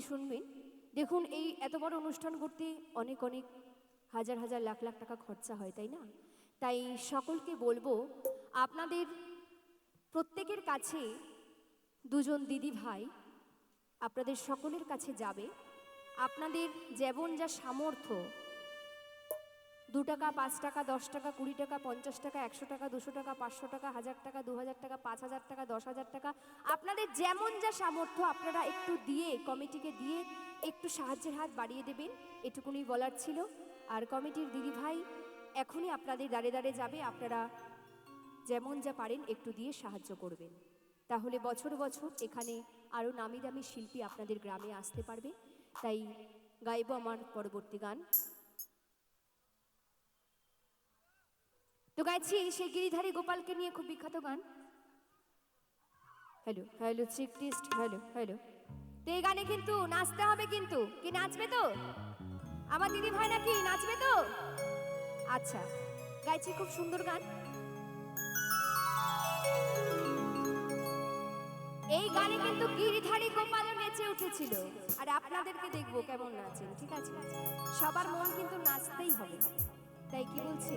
থেকে শুনবেন। দেখুন, এই এত বড় অনুষ্ঠান করতে অনেক অনেক হাজার হাজার, লাখ লাখ টাকা খরচা হয়, তাই না? তাই সকলকে বলব, আপনাদের প্রত্যেকের কাছে দুজন দিদি ভাই, আপনাদের সকলের কাছে যাবে। আপনাদের যেমন যা সামর্থ্য দু টাকা, পাঁচ টাকা, দশ টাকা, কুড়ি টাকা, পঞ্চাশ টাকা, একশো টাকা, দুশো টাকা, পাঁচশো টাকা, হাজার টাকা, দু হাজার টাকা, পাঁচ হাজার টাকা, দশ হাজার টাকা। আপনাদের যেমন যা সামর্থ্য, আপনারা একটু দিয়ে, কমিটিকে দিয়ে একটু সাহায্যের হাত বাড়িয়ে দেবেন। এটুকুনি বলার ছিল। আর কমিটির দিদি ভাই এখনই আপনাদের দাঁড়ে দাঁড়ে যাবে। আপনারা যেমন যা পারেন একটু দিয়ে সাহায্য করবেন। তাহলে বছর বছর এখানে আরও নামি দামি শিল্পী আপনাদের গ্রামে আসতে পারবে। তাই গাইব আমার পরবর্তী গান। তো গাইছি সেই গিরিধারী গোপালকে নিয়ে খুব বিখ্যাত গান। Hello hello chick test hello hello তো এই গানে কিন্তু নাচতে হবে কিন্তু। কি নাচবে তো? আমার দিদি ভাই নাকি নাচবে তো? আচ্ছা গাইছি খুব সুন্দর গান। এই গানে কিন্তু গিরিধারী গোপালও নেচে উঠেছিল। আর আপনাদেরকে দেখব কেমন নাচেন, ঠিক আছে? সবার মন কিন্তু নাচতেই হবে। তাই কি বলছি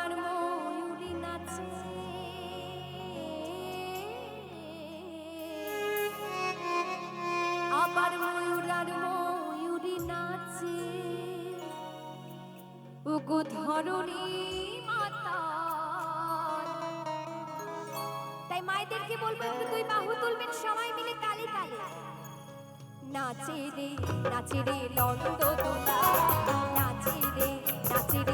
তাই মায়েদেরকে বলব একটু দুই বাহু তুলবেন, সবাই মিলে তালে তালে। নাচে রে নাচে রে নন্দ দোলা নাচে রে নাচে রে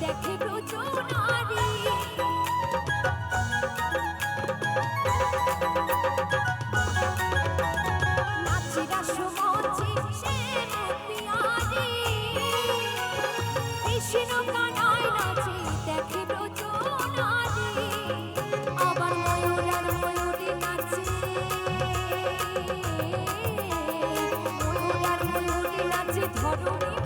দেখে ব্রজনারী নাচেরা সুমঞ্চে শ্যাম পিয়ারে। কৃষ্ণ কানায় নাচে, দেখে ব্রজনারী আবার ময়ূর আর ময়ূরী নাচে। ময়ূর আর ময়ূরী নাচে ধরণী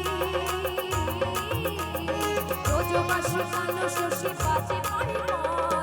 কালো শশী বাজে পরিমল